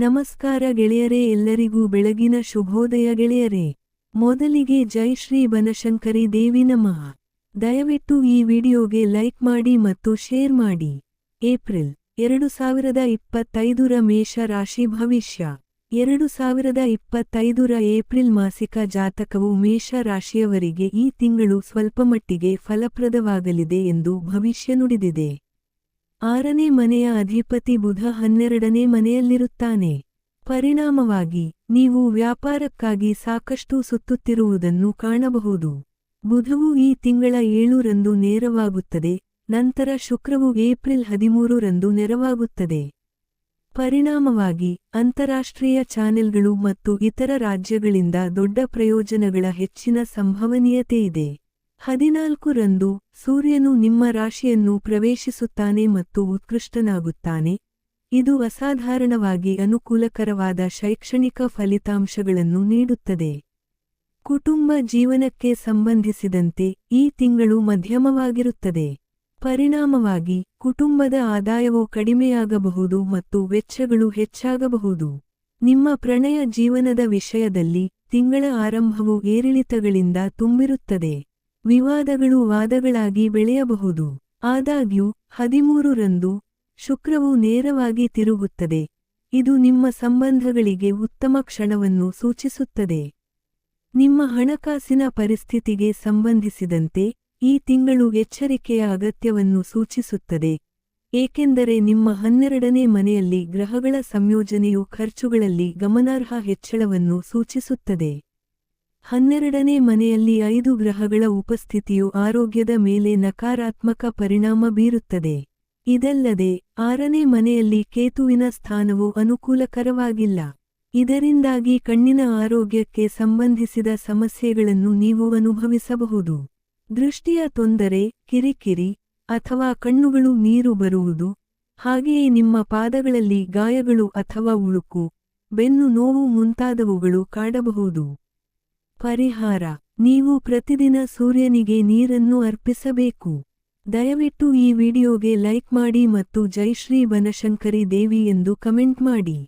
ನಮಸ್ಕಾರ ಗೆಳೆಯರೇ ಎಲ್ಲರಿಗೂ ಬೆಳಗಿನ ಶುಭೋದಯ ಗೆಳೆಯರೇ. ಮೊದಲಿಗೆ ಜೈ ಶ್ರೀ ಬನಶಂಕರಿ ದೇವಿ ನಮಃ. ದಯವಿಟ್ಟು ಈ ವಿಡಿಯೋಗೆ ಲೈಕ್ ಮಾಡಿ ಮತ್ತು ಶೇರ್ ಮಾಡಿ. ಏಪ್ರಿಲ್ ಎರಡು ಸಾವಿರದ ಇಪ್ಪತ್ತೈದರ ಮೇಷ ರಾಶಿ ಭವಿಷ್ಯ. ಎರಡು ಸಾವಿರದ ಇಪ್ಪತ್ತೈದರ ಏಪ್ರಿಲ್ ಮಾಸಿಕ ಜಾತಕವು ಮೇಷ ರಾಶಿಯವರಿಗೆ ಈ ತಿಂಗಳು ಸ್ವಲ್ಪಮಟ್ಟಿಗೆ ಫಲಪ್ರದವಾಗಲಿದೆ ಎಂದು ಭವಿಷ್ಯ ನುಡಿದಿದೆ. ಆರನೇ ಮನೆಯ ಅಧಿಪತಿ ಬುಧ ಹನ್ನೆರಡನೇ ಮನೆಯಲ್ಲಿರುತ್ತಾನೆ. ಪರಿಣಾಮವಾಗಿ, ನೀವು ವ್ಯಾಪಾರಕ್ಕಾಗಿ ಸಾಕಷ್ಟು ಸುತ್ತುತ್ತಿರುವುದನ್ನು ಕಾಣಬಹುದು. ಬುಧವು ಈ ತಿಂಗಳ ಏಳರಂದು ನೇರವಾಗುತ್ತದೆ, ನಂತರ ಶುಕ್ರವು ಏಪ್ರಿಲ್ ಹದಿಮೂರರಂದು ನೆರವಾಗುತ್ತದೆ. ಪರಿಣಾಮವಾಗಿ, ಅಂತಾರಾಷ್ಟ್ರೀಯ ಚಾನೆಲ್ಗಳು ಮತ್ತು ಇತರ ರಾಜ್ಯಗಳಿಂದ ದೊಡ್ಡ ಪ್ರಯೋಜನಗಳ ಹೆಚ್ಚಿನ ಸಂಭವನೀಯತೆಯಿದೆ ಹದಿನಾಲ್ಕು ರಂದು ಸೂರ್ಯನು ನಿಮ್ಮ ರಾಶಿಯನ್ನು ಪ್ರವೇಶಿಸುತ್ತಾನೆ ಮತ್ತು ಉತ್ಕೃಷ್ಟನಾಗುತ್ತಾನೆ. ಇದು ಅಸಾಧಾರಣವಾಗಿ ಅನುಕೂಲಕರವಾದ ಶೈಕ್ಷಣಿಕ ಫಲಿತಾಂಶಗಳನ್ನು ನೀಡುತ್ತದೆ. ಕುಟುಂಬ ಜೀವನಕ್ಕೆ ಸಂಬಂಧಿಸಿದಂತೆ ಈ ತಿಂಗಳು ಮಧ್ಯಮವಾಗಿರುತ್ತದೆ. ಪರಿಣಾಮವಾಗಿ ಕುಟುಂಬದ ಆದಾಯವು ಕಡಿಮೆಯಾಗಬಹುದು ಮತ್ತು ವೆಚ್ಚಗಳು ಹೆಚ್ಚಾಗಬಹುದು. ನಿಮ್ಮ ಪ್ರಣಯ ಜೀವನದ ವಿಷಯದಲ್ಲಿ ತಿಂಗಳ ಆರಂಭವು ಏರಿಳಿತಗಳಿಂದ ತುಂಬಿರುತ್ತದೆ. ವಿವಾದಗಳು ವಾದಗಳಾಗಿ ಬೆಳೆಯಬಹುದು. ಆದಾಗ್ಯೂ, ಹದಿಮೂರು ರಂದು ಶುಕ್ರವು ನೇರವಾಗಿ ತಿರುಗುತ್ತದೆ. ಇದು ನಿಮ್ಮ ಸಂಬಂಧಗಳಿಗೆ ಉತ್ತಮ ಕ್ಷಣವನ್ನು ಸೂಚಿಸುತ್ತದೆ. ನಿಮ್ಮ ಹಣಕಾಸಿನ ಪರಿಸ್ಥಿತಿಗೆ ಸಂಬಂಧಿಸಿದಂತೆ ಈ ತಿಂಗಳು ಎಚ್ಚರಿಕೆಯ ಅಗತ್ಯವನ್ನು ಸೂಚಿಸುತ್ತದೆ. ಏಕೆಂದರೆ ನಿಮ್ಮ ಹನ್ನೆರಡನೇ ಮನೆಯಲ್ಲಿ ಗ್ರಹಗಳ ಸಂಯೋಜನೆಯು ಖರ್ಚುಗಳಲ್ಲಿ ಗಮನಾರ್ಹ ಹೆಚ್ಚಳವನ್ನು ಸೂಚಿಸುತ್ತದೆ. ಹನ್ನೆರಡನೇ ಮನೆಯಲ್ಲಿ ಐದು ಗ್ರಹಗಳ ಉಪಸ್ಥಿತಿಯು ಆರೋಗ್ಯದ ಮೇಲೆ ನಕಾರಾತ್ಮಕ ಪರಿಣಾಮ ಬೀರುತ್ತದೆ. ಇದಲ್ಲದೆ, ಆರನೇ ಮನೆಯಲ್ಲಿ ಕೇತುವಿನ ಸ್ಥಾನವು ಅನುಕೂಲಕರವಾಗಿಲ್ಲ. ಇದರಿಂದಾಗಿ ಕಣ್ಣಿನ ಆರೋಗ್ಯಕ್ಕೆ ಸಂಬಂಧಿಸಿದ ಸಮಸ್ಯೆಗಳನ್ನು ನೀವು ಅನುಭವಿಸಬಹುದು. ದೃಷ್ಟಿಯ ತೊಂದರೆ, ಕಿರಿಕಿರಿ, ಅಥವಾ ಕಣ್ಣುಗಳು ನೀರು ಬರುವುದು, ಹಾಗೆಯೇ ನಿಮ್ಮ ಪಾದಗಳಲ್ಲಿ ಗಾಯಗಳು ಅಥವಾ ಉಳುಕು, ಬೆನ್ನು ನೋವು ಮುಂತಾದವುಗಳು ಕಾಡಬಹುದು. ಪರಿಹಾರ. ನೀವು ಪ್ರತಿದಿನ ಸೂರ್ಯನಿಗೆ ನೀರನ್ನು ಅರ್ಪಿಸಬೇಕು. ದಯವಿಟ್ಟು ಈ ವಿಡಿಯೋಗೆ ಲೈಕ್ ಮಾಡಿ ಮತ್ತು ಜೈ ಶ್ರೀ ಬನಶಂಕರಿ ದೇವಿ ಎಂದು ಕಮೆಂಟ್ ಮಾಡಿ.